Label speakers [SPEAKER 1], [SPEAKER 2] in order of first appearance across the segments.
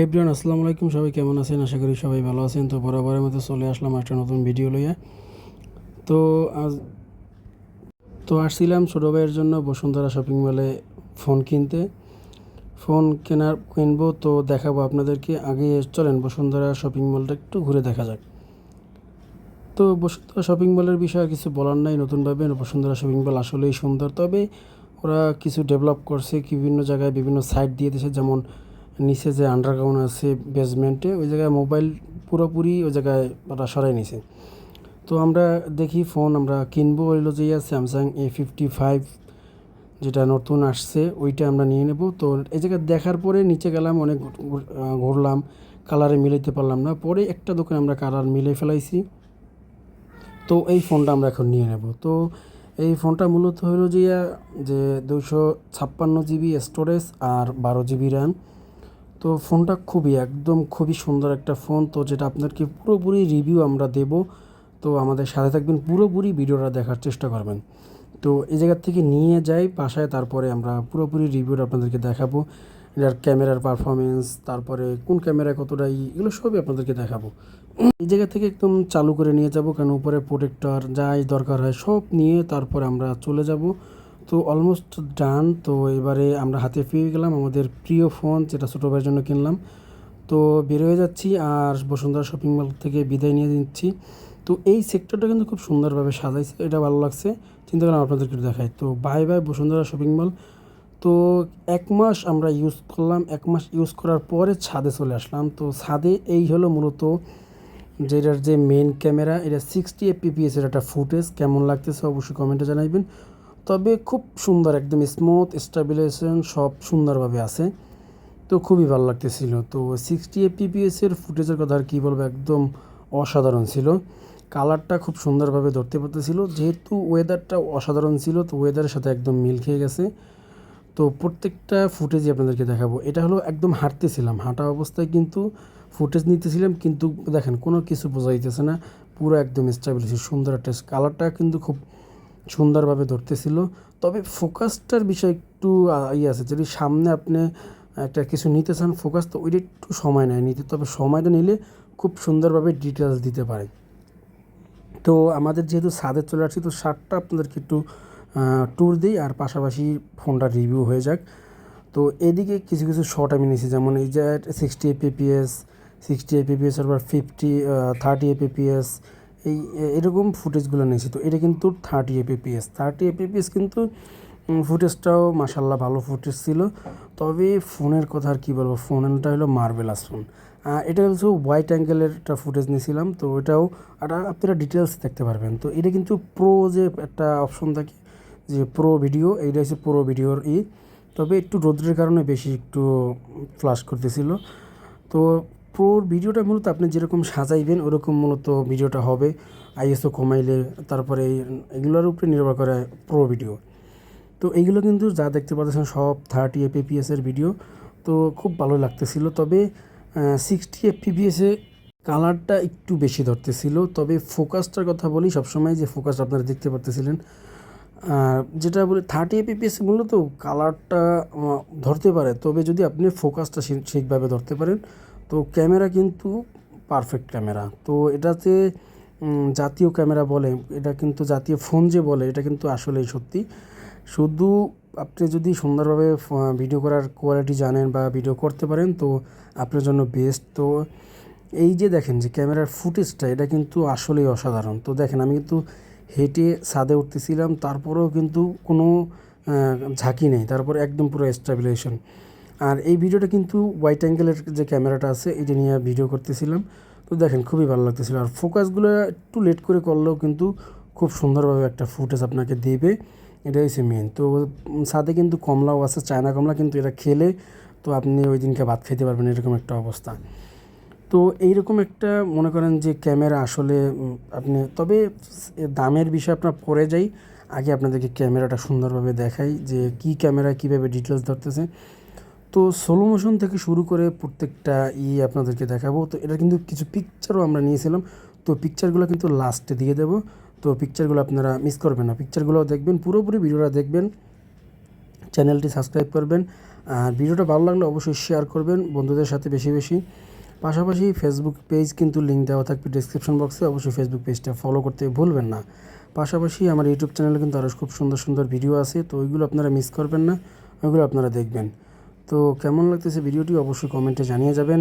[SPEAKER 1] Everyone আসসালামু আলাইকুম। সবাই কেমন আছেন? আশা করি সবাই ভালো আছেন। তো বরাবরের মতো চলে আসলাম একটা নতুন ভিডিও লইয়া তো আজ তো আসছিলাম ছোটো ভাইয়ের জন্য বসুন্ধরা শপিং মলে ফোন কিনতে। ফোন কেনার কিনবো তো দেখাবো আপনাদেরকে। আগে চলেন বসুন্ধরা শপিং মলটা একটু ঘুরে দেখা যাক। তো বসুন্ধরা শপিং মলের বিষয়ে কিছু বলার নাই। নতুনভাবে বসুন্ধরা শপিং মল আসলেই সুন্দর। তবে ওরা কিছু ডেভেলপ করছে, বিভিন্ন জায়গায় বিভিন্ন সাইট দিয়ে দিয়েছে। যেমন নিচে যে আন্ডারগ্রাউন্ড আছে বেসমেন্টে ওই জায়গায় মোবাইল পুরোপুরি ওই জায়গায় ওরা সরাই নিছে। তো আমরা দেখি ফোন আমরা কিনবো হইল যে ইয়া স্যামসাং এ ফিফটি ফাইভ যেটা নতুন আসছে, ওইটা আমরা নিয়ে নেব। তো এই জায়গায় দেখার পরে নিচে গেলাম, অনেক ঘুরলাম কালারে মিলাইতে পারলাম না। পরে একটা দোকানে আমরা কালার মিলে ফেলাইছি। তো এই ফোনটা আমরা এখন নিয়ে নেব। তো এই ফোনটা মূলত হলো যে যে দুশো ছাপ্পান্ন জিবি স্টোরেজ আর বারো জিবি র্যাম তো ফোনটা খুবই, একদম খুবই সুন্দর একটা ফোন। তো যেটা আপনাদেরকে পুরোপুরি রিভিউ আমরা দেব। তো আমাদের সাথে থাকবেন, পুরোপুরি ভিডিওটা দেখার চেষ্টা করবেন। তো এই জায়গার থেকে নিয়ে যাই, বাসায় তারপরে আমরা পুরোপুরি রিভিউটা আপনাদেরকে দেখাবো। এটার ক্যামেরার পারফরমেন্স, তারপরে কোন ক্যামেরা কতটাই এগুলো সবই আপনাদেরকে দেখাবো। এই জায়গা থেকে একদম চালু করে নিয়ে যাব, কারণ উপরে প্রোটেক্টর যাই দরকার হয় সব নিয়ে তারপরে আমরা চলে যাব। তো অলমোস্ট ডান তো এবারে আমরা হাতে পেয়ে গেলাম আমাদের প্রিয় ফোন যেটা ছোটো ভাইয়ের জন্য কিনলাম। তো বের হয়ে যাচ্ছি আর বসুন্ধরা শপিং মল থেকে বিদায় নিয়ে নিচ্ছি। তো এই সেক্টরটা কিন্তু খুব সুন্দরভাবে সাজাইছে, এটা ভালো লাগছে। চিন্তা করলাম আপনাদেরকে দেখাই। তো bye bye Bashundhara shopping mall তো এক মাস আমরা ইউজ করলাম, এক মাস ইউজ করার পরে ছাদে চলে আসলাম। তো ছাদে এই হলো মূলত যেটার যে মেন ক্যামেরা এটা সিক্সটি এফপিপিএস এর একটা ফুটেজ কেমন লাগতেছে অবশ্যই কমেন্টে জানাইবেন। তবে খুব সুন্দর, একদম স্মুথ স্টেবিলাইজেশন সব সুন্দরভাবে আছে। তো খুবই ভালো লাগতেছিল। তো সিক্সটি এফপিপিএস এর ফুটেজের কথা আর কী বলব, একদম অসাধারণ ছিল। কালারটা খুব সুন্দরভাবে ধরতে পারতেছিল। যেহেতু ওয়েদারটা অসাধারণ ছিল, তো ওয়েদারের সাথে একদম মিল খেয়ে গেছে। তো প্রত্যেকটা ফুটেজই আপনাদেরকে দেখাবো। এটা হলো একদম হাঁটতেছিলাম। হাঁটা অবস্থায় কিন্তু ফুটেজ নিতেছিলাম, কিন্তু দেখেন কোনো কিছু বোঝা যাইতেছে না। পুরো একদম স্টেবল সুন্দর একটা কালারটা কিন্তু খুব সুন্দরভাবে ধরতেছিল। তবে ফোকাসটার বিষয় একটু ইয়ে আছে, যদি সামনে আপনি একটা কিছু নিতে চান, ফোকাস তো ওইটা একটু সময় নেয় নিতে। তবে সময়টা নিলে খুব সুন্দরভাবে ডিটেলস দিতে পারে। তো আমাদের যেহেতু ছাদে চলে আসছি, তো সারটা আপনাদেরকে একটু ট্যুর দিই, আর পাশাপাশি ফোনটা রিভিউ হয়ে যাক। তো এদিকে কিছু কিছু শর্ট আমি নিয়েছি, যেমন এই যে সিক্সটি এপিপিএস সিক্সটি এপিপিএস আবার ফিফটি থার্টি এপিপিএস এই এরকম ফুটেজগুলো নিয়েছি। তো এটা কিন্তু থার্টি এপিপিএস থার্টি এপিপিএস কিন্তু ফুটেজটাও মাসাল্লাহ ভালো ফুটেজ ছিল। তবে ফোনের কথা আর কী বলব? ফোনটা হলো মার্বেলাস ফোন এটা হচ্ছে হোয়াইট অ্যাঙ্গেলের একটা ফুটেজ নিয়েছিলাম। তো এটাও একটা আপনারা ডিটেলস দেখতে পারবেন। তো এটা কিন্তু প্রো যে একটা অপশন থাকে, যে প্রো ভিডিও এইটা হচ্ছে প্রো ভিডিওর ই। তবে একটু রোদ্রের কারণে বেশি একটু ফ্লাশ করতেছিল। তো প্রোর ভিডিওটা মূলত আপনি যেরকম সাজাইবেন, ওরকম মূলত ভিডিওটা হবে। আইএসও কমাইলে তারপরে এগুলোর উপরে নির্ভর করে প্রো ভিডিও। তো এইগুলো কিন্তু যা দেখতে পাচ্ছেন সব থার্টি এফপিএস এর ভিডিও। তো খুব ভালো লাগতেছিল। তবে সিক্সটি এফপিএসে কালারটা একটু বেশি ধরতেছিল। তবে ফোকাসটার কথা বলি, সবসময় যে ফোকাস আপনারা দেখতে পারতেছিলেন আর যেটা বলি থার্টি এপিপিএস মূলত কালারটা ধরতে পারে। তবে যদি আপনি ফোকাসটা ঠিকভাবে ধরতে পারেন তো ক্যামেরা কিন্তু পারফেক্ট ক্যামেরা। তো এটাতে জাতীয় ক্যামেরা বলে, এটা কিন্তু জাতীয় ফোন যে বলে, এটা কিন্তু আসলেই সত্যি। শুধু আপনি যদি সুন্দরভাবে ভিডিও করার কোয়ালিটি জানেন বা ভিডিও করতে পারেন, তো আপনার জন্য বেস্ট তো এই যে দেখেন যে ক্যামেরার ফুটেজটা এটা কিন্তু আসলেই অসাধারণ। তো দেখেন, আমি কিন্তু হেঁটে ছাদে উঠতেছিলাম, তারপরেও কিন্তু কোনো ঝাঁকি নেই। তারপর একদম পুরো স্টেবিলাইজেশন আর এই ভিডিওটা কিন্তু হোয়াইট অ্যাঙ্গেলের যে ক্যামেরাটা আছে, এটা নিয়ে ভিডিও করতেছিলাম। তো দেখেন, খুবই ভালো লাগতেছিল। আর ফোকাসগুলো একটু লেট করে করলেও কিন্তু খুব সুন্দরভাবে একটা ফুটেজ আপনাকে দেবে। এটাই হচ্ছে মেন তো সাথে কিন্তু কমলাও আছে, চায়না কমলা কিন্তু এটা খেলে, তো আপনি ওই দিনকে ভাত খেতে পারবেন, এরকম একটা অবস্থা। তো এইরকম একটা, মনে করেন যে ক্যামেরা আসলে আপনি, তবে দামের বিষয়ে আপনার পরে যাই, আগে আপনাদেরকে ক্যামেরাটা সুন্দরভাবে দেখাই যে কি ক্যামেরা কীভাবে ডিটেলস ধরতেছে। তো সোলো মোশন থেকে শুরু করে প্রত্যেকটা ই আপনাদেরকে দেখাবো। তো এটা কিন্তু কিছু পিকচারও আমরা নিয়েছিলাম। তো পিকচারগুলো কিন্তু লাস্টে দিয়ে দেবো। তো পিকচারগুলো আপনারা মিস করবেন না। পিকচারগুলো দেখবেন, পুরোপুরি ভিডিওটা দেখবেন চ্যানেলটি সাবস্ক্রাইব করবেন, আর ভিডিওটা ভালো লাগলে অবশ্যই শেয়ার করবেন, বন্ধুদের সাথে বেশি বেশি। পাশাপাশি ফেসবুক পেজ কিন্তু লিঙ্ক দেওয়া থাকবে ডিসক্রিপশন বক্সে অবশ্যই ফেসবুক পেজটা ফলো করতে ভুলবেন না। পাশাপাশি আমার ইউটিউব চ্যানেলে কিন্তু আরও খুব সুন্দর সুন্দর ভিডিও আছে। তো ওইগুলো আপনারা মিস করবেন না। ওইগুলো আপনারা দেখবেন। তো কেমন লাগতেছে ভিডিওটি অবশ্যই কমেন্টে জানিয়ে যাবেন।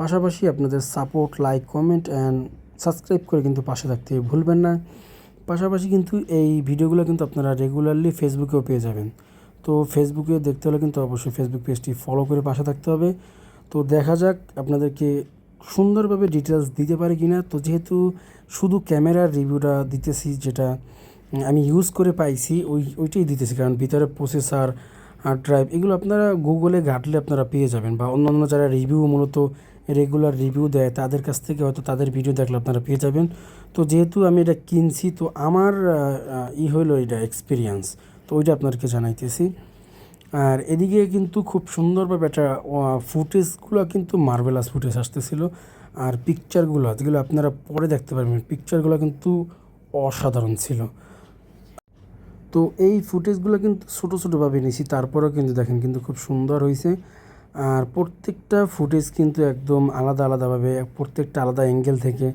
[SPEAKER 1] পাশাপাশি আপনাদের support like comment and subscribe করে কিন্তু পাশে থাকতে ভুলবেন না। পাশাপাশি কিন্তু এই ভিডিওগুলো কিন্তু আপনারা রেগুলারলি ফেসবুকেও পেয়ে যাবেন। তো ফেসবুকে দেখতে হলে কিন্তু অবশ্যই ফেসবুক পেজটি ফলো করে পাশে থাকতে হবে। তো দেখা যাক আপনাদেরকে সুন্দরভাবে ডিটেলস দিতে পারি কি না তো যেহেতু শুধু ক্যামেরার রিভিউটা দিতেছি যেটা আমি ইউজ করে পাইছি, ওই, ওইটাই দিতেছি। কারণ ভিতরে প্রসেসর আর ড্রাইভ এগুলো আপনারা গুগলে ঘাটলে আপনারা পেয়ে যাবেন বা অন্যান্য যারা রিভিউ মূলত রেগুলার রিভিউ দেয়, তাদের কাছ থেকে হয়তো তাদের ভিডিও দেখলে আপনারা পেয়ে যাবেন। তো যেহেতু আমি এটা কিনছি, তো আমার ই হলো এটা এক্সপিরিয়েন্স তো ওইটা আপনাদেরকে জানাইতেছি। আর এদিকে কিন্তু খুব সুন্দরভাবে একটা ফুটেজগুলো কিন্তু মার্বেলাস ফুটেজ আসতেছিল। আর পিকচারগুলো যেগুলো আপনারা পরে দেখতে পারবেন পিকচারগুলো কিন্তু অসাধারণ ছিল। তো এই ফুটেজগুলো কিন্তু ছোটো ছোটোভাবে নিয়েছি, তারপরেও কিন্তু দেখেন কিন্তু খুব সুন্দর হয়েছে। আর প্রত্যেকটা ফুটেজ কিন্তু একদম আলাদা আলাদাভাবে প্রত্যেকটা আলাদা অ্যাঙ্গেল থেকে।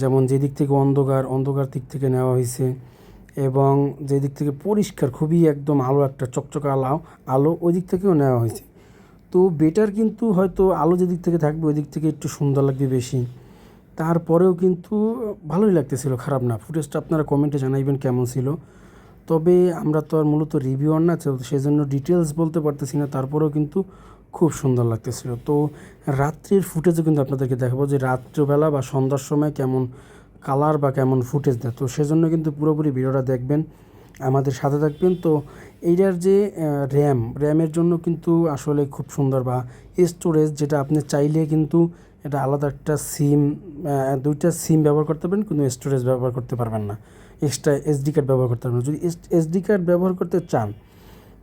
[SPEAKER 1] যেমন যেদিক থেকে অন্ধকার অন্ধকার দিক থেকে নেওয়া হয়েছে এবং যেদিক থেকে পরিষ্কার, খুবই একদম আলো একটা চকচকা আলো আলো ওই দিক থেকেও নেওয়া হয়েছে। তো বেটার কিন্তু হয়তো আলো যেদিক থেকে থাকবে, ওই দিক থেকে একটু সুন্দর লাগবে বেশি। তারপরেও কিন্তু ভালোই লাগতেছিল, খারাপ না। ফুটেজটা আপনারা কমেন্টে জানাইবেন কেমন ছিল। তবে আমরা তো আর মূলত রিভিউয়ার না সেই জন্য ডিটেলস বলতে পারতেছি না, তারপরেও কিন্তু খুব সুন্দর লাগতেছিল। তো রাত্রির ফুটেজও কিন্তু আপনাদেরকে দেখাবো যে রাত্রিবেলা বা সন্ধ্যার সময় কেমন কালার বা কেমন ফুটেজ দেয়। তো সেজন্য কিন্তু পুরোপুরি ভিডিওটা দেখবেন, আমাদের সাথে থাকবেন। তো এইটার যে র্যাম র্যামের জন্য কিন্তু আসলে খুব সুন্দর বা স্টোরেজ যেটা আপনি চাইলে কিন্তু এটা আলাদা একটা সিম দুইটা সিম ব্যবহার করতে পারেন, কিন্তু স্টোরেজ ব্যবহার করতে পারবেন না। এক্সট্রা এসডি কার্ড ব্যবহার করতে পারবেন। যদি এসডি কার্ড ব্যবহার করতে চান,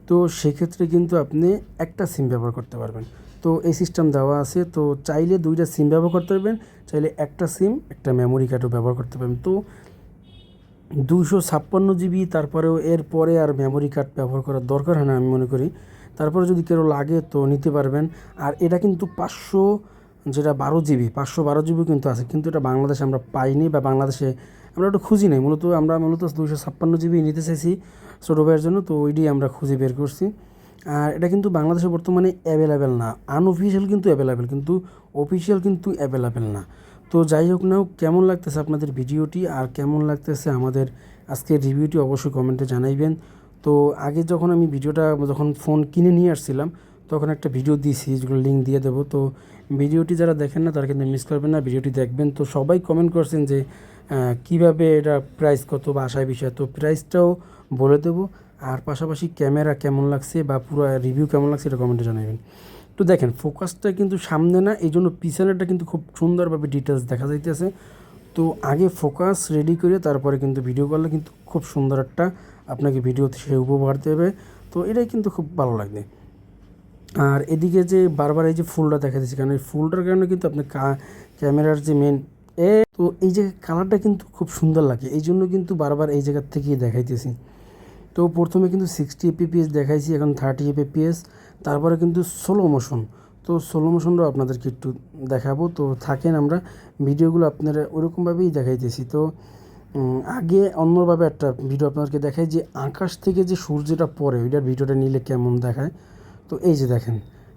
[SPEAKER 1] তো সেক্ষেত্রে কিন্তু আপনি একটা সিম ব্যবহার করতে পারবেন। তো এই সিস্টেম দেওয়া আছে, তো চাইলে দুইটা সিম ব্যবহার করতে পারবেন, চাইলে একটা সিম একটা মেমোরি কার্ডও ব্যবহার করতে পারবেন। তো দুশো ছাপ্পান্ন জিবি তারপরেও এর পরে আর মেমোরি কার্ড ব্যবহার করার দরকার হয় না আমি মনে করি। তারপরে যদি কেউ লাগে তো নিতে পারবেন। আর এটা কিন্তু পাঁচশো, যেটা বারো জিবি পাঁচশো বারো জিবি কিন্তু আছে, কিন্তু এটা বাংলাদেশে আমরা পাইনি বা বাংলাদেশে আমরা ওটা খুঁজি নাই, মূলত আমরা মূলত দুশো ছাপ্পান্ন জিবি নিতে চাইছি ছোটো ভাইয়ের জন্য, তো ওইটি আমরা খুঁজে বের করছি। আর এটা কিন্তু বাংলাদেশে বর্তমানে অ্যাভেলেবেল না আনঅফিসিয়াল কিন্তু অ্যাভেলেবেল কিন্তু অফিসিয়াল কিন্তু অ্যাভেলেবেল না। তো যাই হোক না কেমন লাগতেছে আপনাদের ভিডিওটি আর কেমন লাগতেছে আমাদের আজকের রিভিউটি অবশ্যই কমেন্টে জানাইবেন। তো আগে যখন আমি ভিডিওটা, যখন ফোন কিনে নিয়ে আসছিলাম, তখন একটা ভিডিও দিয়েছি, যেগুলো লিঙ্ক দিয়ে দেবো। তো ভিডিওটি যারা দেখেন না, তারা কিন্তু মিস করবেন না, ভিডিওটি দেখবেন। তো সবাই কমেন্ট করছেন যে কীভাবে এটা প্রাইস কত বা আশায় বিষয়। তো প্রাইসটাও বলে দেবো। আর পাশাপাশি ক্যামেরা কেমন লাগছে বা পুরো রিভিউ কেমন লাগছে এটা কমেন্টে জানাবেন। তো দেখেন ফোকাসটা কিন্তু সামনে না এই জন্য পিছনেরটা কিন্তু খুব সুন্দরভাবে ডিটেলস দেখা যাইতেছে। তো আগে ফোকাস রেডি করে তারপরে কিন্তু ভিডিও করলে কিন্তু খুব সুন্দর একটা আপনাকে ভিডিও সে উপহার দেবে। তো এটাই কিন্তু খুব ভালো লাগবে। আর এদিকে যে বারবার এই যে ফুলটা দেখা দিচ্ছে, কারণ এই ফুলটার কারণে কিন্তু আপনার ক্যামেরার যে মেন এ, তো এই যে কালারটা কিন্তু খুব সুন্দর লাগে, এই জন্য কিন্তু বারবার এই জায়গার থেকেই দেখাইতেছি। তো প্রথমে কিন্তু সিক্সটি এপিপিএস দেখাইছি, এখন থার্টি এপিপিএস তারপরে কিন্তু সোলো মোশন তো সোলো মোশনটাও আপনাদেরকে একটু দেখাবো, তো থাকেন আমরা, ভিডিওগুলো আপনারা ওরকমভাবেই দেখাইতেছি। তো আগে অন্যভাবে একটা ভিডিও আপনাদেরকে দেখাই যে আকাশ থেকে যে সূর্যটা পড়ে, ওইটার ভিডিওটা নিলে কেমন দেখায়? তো এই যে দেখেন,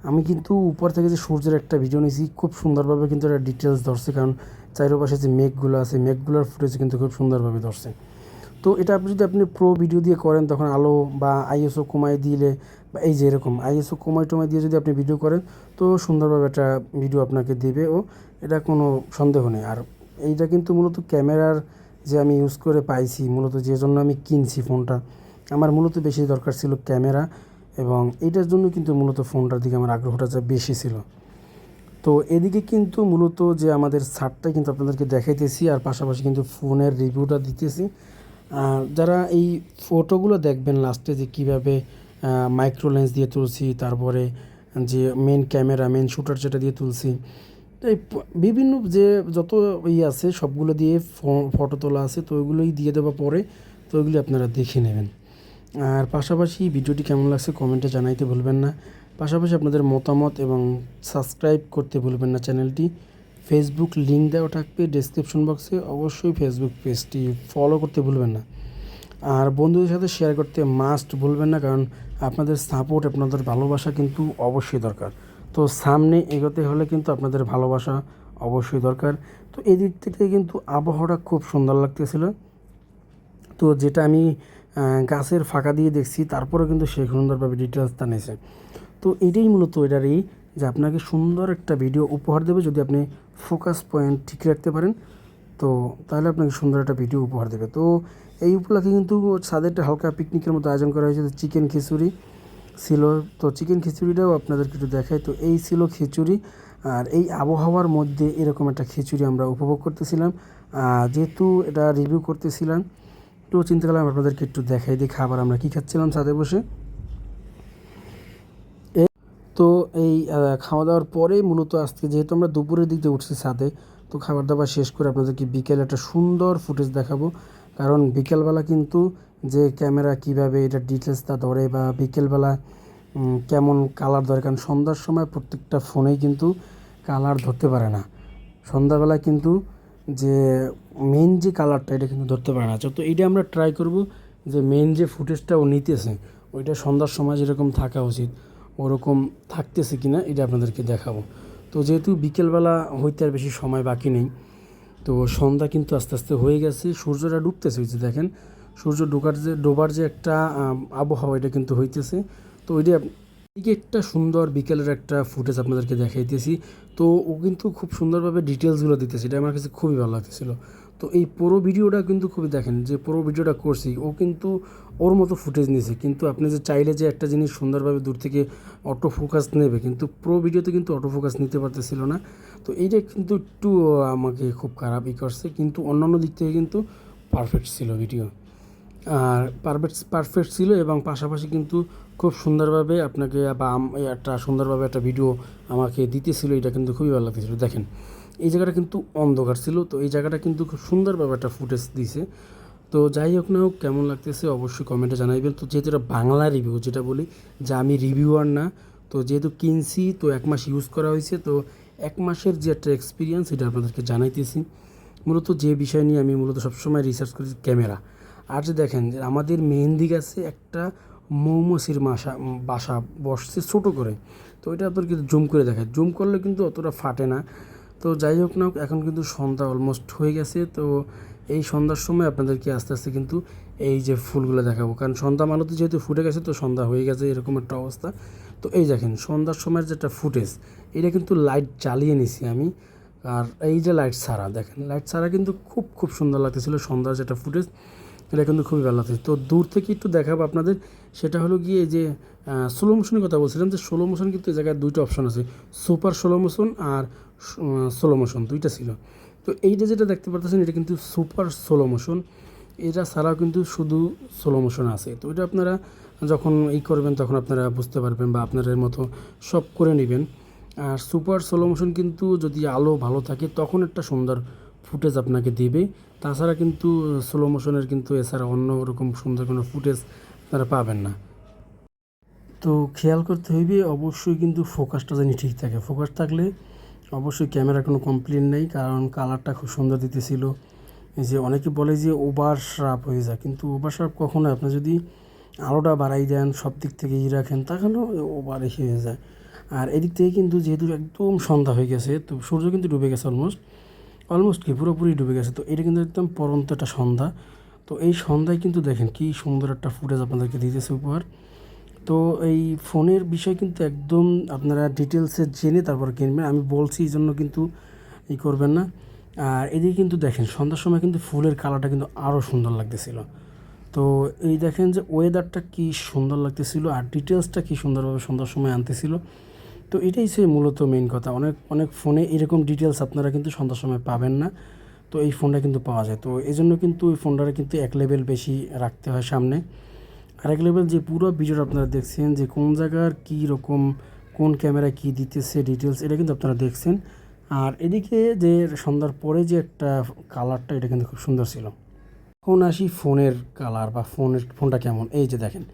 [SPEAKER 1] আমি কিন্তু উপর থেকে যে সূর্যের একটা ভিডিও নিয়েছি, খুব সুন্দরভাবে কিন্তু একটা ডিটেলস ধরছে। কারণ চারিপাশে যে মেঘগুলো আছে, মেঘগুলোর ফুটেজ কিন্তু খুব সুন্দরভাবে ধরছে। তো এটা আপনি যদি আপনি প্রো ভিডিও দিয়ে করেন, তখন আলো বা আইএসও কমাই দিলে বা এই যে এরকম আইএসও কমাই টমাই দিয়ে যদি আপনি ভিডিও করেন, তো সুন্দরভাবে একটা ভিডিও আপনাকে দেবে ও, এটা কোনো সন্দেহ নেই। আর এইটা কিন্তু মূলত ক্যামেরার যে আমি ইউজ করে পাইছি, মূলত যে জন্য আমি কিনছি ফোনটা, আমার মূলত বেশি দরকার ছিল ক্যামেরা। এবং এইটার জন্য কিন্তু মূলত ফোনটার দিকে আমার আগ্রহটা যা বেশি ছিল। তো এদিকে কিন্তু মূলত যে আমাদের ছাড়টা কিন্তু আপনাদেরকে দেখাইতেছি, আর পাশাপাশি কিন্তু ফোনের রিভিউটা দিতেছি। যারা এই ফটোগুলো দেখবেন লাস্টে যে কীভাবে মাইক্রো লেন্স দিয়ে তুলছি, তারপরে যে মেন ক্যামেরা মেন শুটার যেটা দিয়ে তুলছি, এই বিভিন্ন যে যত ই আছে, সবগুলো দিয়ে ফটো তোলা আছে, তো ওইগুলোই দিয়ে দেওয়া পরে তো ওইগুলি আপনারা দেখে নেবেন। আর পাশাপাশি ভিডিওটি কেমন লাগছে কমেন্টে জানাইতে ভুলবেন না। পাশাপাশি আপনাদের মতামত এবং সাবস্ক্রাইব করতে ভুলবেন না চ্যানেলটি ফেসবুক লিঙ্ক দেওয়া থাকবে ডেসক্রিপশন বক্সে অবশ্যই ফেসবুক পেজটি ফলো করতে ভুলবেন না। আর বন্ধুদের সাথে শেয়ার করতে মাস্ট ভুলবেন না কারণ আপনাদের সাপোর্ট আপনাদের ভালোবাসা কিন্তু অবশ্যই দরকার। তো সামনে এগোতে হলে কিন্তু আপনাদের ভালোবাসা অবশ্যই দরকার। তো এদিক থেকে কিন্তু আবহাওয়াটা খুব সুন্দর লাগতেছিল। তো যেটা আমি গাছের ফাঁকা দিয়ে দেখছি তারপরে কিন্তু সে সুন্দরভাবে ডিটেলসটা নিয়েছে। তো এটাই মূলত এটারই যে আপনাকে সুন্দর একটা ভিডিও উপহার দেবে যদি আপনি ফোকাস পয়েন্ট ঠিক রাখতে পারেন, তো তাহলে আপনাকে সুন্দর একটা ভিডিও উপহার দেবে। তো এই উপলক্ষে কিন্তু ছাদের একটা হালকা পিকনিকের মতো আয়োজন করা হয়েছে চিকেন খিচুড়ি ছিল। তো চিকেন খিচুড়িটাও আপনাদেরকে একটু দেখাই। তো এই ছিল খিচুড়ি, আর এই আবহাওয়ার মধ্যে এরকম একটা খিচুড়ি আমরা উপভোগ করতেছিলাম। যেহেতু এটা রিভিউ করতেছিলাম তো চিন্তা করলাম, আপনাদেরকে একটু দেখাই দিই খাবার আমরা কী খাচ্ছিলাম ছাদে বসে। তো এই খাওয়া দাওয়ার পরে মূলত আজকে যেহেতু আমরা দুপুরের দিক উঠছি ছাদে, তো খাবার দাবার শেষ করে আপনাদেরকে বিকেলে একটা সুন্দর ফুটেজ দেখাবো। কারণ বিকেলবেলা কিন্তু যে ক্যামেরা কীভাবে এটা ডিটেলসটা ধরে বা বিকেলবেলা কেমন কালার ধরে, কারণ সন্ধ্যার সময় প্রত্যেকটা ফোনেই কিন্তু কালার ধরতে পারে না। সন্ধ্যাবেলায় কিন্তু যে মেন যে কালারটা এটা কিন্তু ধরতে পারে না। তো এইটা আমরা ট্রাই করব যে মেন যে ফুটেজটা ও নিতেছে, ওইটা সন্ধ্যার সময় যেরকম থাকা উচিত, ওরকম থাকতেছে কি না এটা আপনাদেরকে দেখাবো। তো যেহেতু বিকেলবেলা হইতে আর বেশি সময় বাকি নেই, তো সন্ধ্যা কিন্তু আস্তে আস্তে হয়ে গেছে। সূর্যটা ডুবতেছে হয়েছে দেখেন, সূর্য ডোকার যে, ডোবার যে একটা আবহাওয়া, এটা কিন্তু হইতেছে। তো ওইটা এদিকে একটা সুন্দর বিকেলের একটা ফুটেজ আপনাদেরকে দেখাইতেছি তো ও কিন্তু খুব সুন্দরভাবে ডিটেলসগুলো দিতেছে, এটা আমার কাছে খুবই ভালো লাগতেছিল। তো এই পুরো ভিডিওটা কিন্তু খুবই দেখেন, যে পুরো ভিডিওটা করছি, ও কিন্তু ওর মতো ফুটেজ নিয়েছে কিন্তু আপনি যে চাইলে যে একটা জিনিস সুন্দরভাবে দূর থেকে অটো ফোকাস নেবে, কিন্তু প্রো ভিডিওতে কিন্তু অটো ফোকাস নিতে পারতেছিল না। তো এইটা কিন্তু একটু আমাকে খুব খারাপ করছে, কিন্তু অন্যান্য দিক থেকে কিন্তু পারফেক্ট ছিল ভিডিও আর পারফেক্ট পারফেক্ট ছিল এবং পাশাপাশি কিন্তু খুব সুন্দরভাবে আপনাকে বা একটা সুন্দরভাবে একটা ভিডিও আমাকে দিতেছিল, এটা কিন্তু খুবই ভালো লাগতেছিল। দেখেন, এই জায়গাটা কিন্তু অন্ধকার ছিল, তো এই জায়গাটা কিন্তু খুব সুন্দরভাবে একটা ফুটেজ দিছে। তো যাই হোক না হোক, কেমন লাগতেছে অবশ্যই কমেন্টে জানাইবেন। তো যেহেতু এটা বাংলা রিভিউ যেটা বলি যে আমি রিভিউয়ার না, তো যেহেতু কিনছি, তো এক মাস ইউজ করা হয়েছে, তো এক মাসের যে একটা এক্সপিরিয়েন্স এটা আপনাদেরকে জানাইতেছি। মূলত যে বিষয় নিয়ে আমি মূলত সবসময় রিসার্চ করি ক্যামেরা আর যে দেখেন, যে আমাদের মেহেন্দি গাছে একটা মৌমাছির মাসা বাসা বসছে ছোটো করে। তো এটা কিন্তু জুম করে দেখায়। জুম করলে কিন্তু অতটা ফাটে না। তো যাই হোক না এখন কিন্তু সন্ধ্যা অলমোস্ট হয়ে গেছে। তো এই সন্ধ্যার সময় আপনাদেরকে আস্তে আস্তে কিন্তু এই যে ফুলগুলো দেখাবো। কারণ সন্ধ্যা মালতে যেহেতু ফুটে গেছে, তো সন্ধ্যা হয়ে গেছে, এরকম একটা অবস্থা। তো এই দেখেন, সন্ধ্যার সময়ের যেটা ফুটেজ এটা কিন্তু লাইট জ্বালিয়ে নিছি আমি। আর এই যে লাইট ছাড়া, দেখেন লাইট ছাড়া কিন্তু খুব খুব সুন্দর লাগতেছিল সন্ধ্যার যেটা ফুটেজ এটা কিন্তু খুবই ভালো লাগতেছে। তো দূর থেকে একটু দেখাবো আপনাদের। সেটা হলো গিয়ে যে স্লো মোশনের কথা বলছিলাম যে স্লো মোশন কিন্তু এই জায়গায় দুইটা অপশন আছে সুপার স্লো মোশন আর স্লো মোশন দুইটা ছিল। তো এইটা যেটা দেখতে পারতেছেন, এটা কিন্তু সুপার স্লো মোশন এটা ছাড়াও কিন্তু শুধু স্লো মোশন আছে। তো এটা আপনারা যখন এই করবেন, তখন আপনারা বুঝতে পারবেন বা আপনারা এর মতো সব করে নেবেন। আর সুপার স্লো মোশন কিন্তু যদি আলো ভালো থাকে, তখন একটা সুন্দর ফুটেজ আপনাকে দেবে। তাছাড়া কিন্তু স্লো মোশনের কিন্তু এছাড়া অন্য রকম সুন্দর কোনো ফুটেজ আপনারা পাবেন না। তো খেয়াল করতে হইবে, অবশ্যই কিন্তু ফোকাসটা জানি ঠিক থাকে। ফোকাস থাকলে অবশ্যই ক্যামেরা কোনো কমপ্লেন নেই, কারণ কালারটা খুব সুন্দর দিতেছিল। যে অনেকে বলে যে ওভার শ্রাপ হয়ে যায়, কিন্তু ওভার শ্রাপ কখনো আপনি যদি আলোটা বাড়াই দেন সব দিক থেকে ই রাখেন, তাহলেও ওভার হয়ে যায়। আর এদিক থেকে কিন্তু যেহেতু একদম সন্ধ্যা হয়ে গেছে, তো সূর্য কিন্তু ডুবে গেছে অলমোস্ট অলমোস্ট কি? পুরোপুরি ডুবে গেছে। তো এটা কিন্তু একদম পরন্ত একটা সন্ধ্যা। তো এই সন্ধ্যায় কিন্তু দেখেন কি সুন্দর একটা ফুটেজ আপনাদেরকে দিতেছে উপহার। তো এই ফোনের বিষয় কিন্তু একদম আপনারা ডিটেলসে জেনে তারপর কিনবেন। আমি বলছি এই জন্য কিন্তু ই করবেন না। আর এদিকে কিন্তু দেখেন, সন্ধ্যার সময় কিন্তু ফুলের কালারটা কিন্তু আরও সুন্দর লাগতেছিল। তো এই দেখেন যে ওয়েদারটা কি সুন্দর লাগতেছিল আর ডিটেলসটা কি সুন্দরভাবে সন্ধ্যার সময় আনতেছিল। তো এটাই সে মূলত মেইন কথা। অনেক অনেক ফোনে এরকম ডিটেলস আপনারা কিন্তু সন্ধ্যার সময় পাবেন না। তো এই ফোনটা কিন্তু পাওয়া যায়। তো এই জন্য কিন্তু এই ফোনটারে কিন্তু এক লেভেল বেশি রাখতে হয় সামনে। আরেক লেভেল যে পুরো ভিডিওটা আপনারা দেখছেন যে কোন জায়গার কী রকম, কোন ক্যামেরা কী দিতেছে ডিটেলস এটা কিন্তু আপনারা দেখছেন। আর এদিকে যে সন্ধ্যার পরে যে একটা কালারটা এটা কিন্তু খুব সুন্দর ছিল। এখন আসি ফোনের কালার বা ফোনের ফোনটা কেমন? এই যে দেখেন,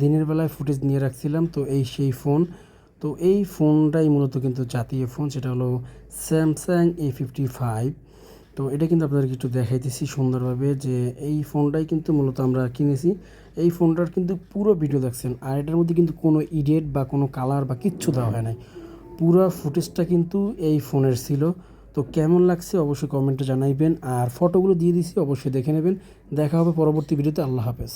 [SPEAKER 1] দিনের বেলায় ফুটেজ নিয়ে রাখছিলাম, তো এই সেই ফোন। তো এই ফোনটাই মূলত কিন্তু জাতীয় ফোন, সেটা হলো স্যামসাং এ ফিফটি ফাইভ তো এটা কিন্তু আপনাদেরকে একটু দেখাইতেছি সুন্দরভাবে যে এই ফোনটাই কিন্তু মূলত আমরা কিনেছি। এই ফোনটার কিন্তু পুরো ভিডিও দেখছেন, আর এটার মধ্যে কিন্তু কোনো ইডিয়েট বা কোনো কালার বা কিচ্ছু দেওয়া হয় নাই। পুরো ফুটেজটা কিন্তু এই ফোনের ছিল। তো কেমন লাগছে অবশ্যই কমেন্টে জানাইবেন, আর ফটোগুলো দিয়ে দিছি অবশ্যই দেখে নেবেন। দেখা হবে পরবর্তী ভিডিওতে আল্লাহ হাফেজ।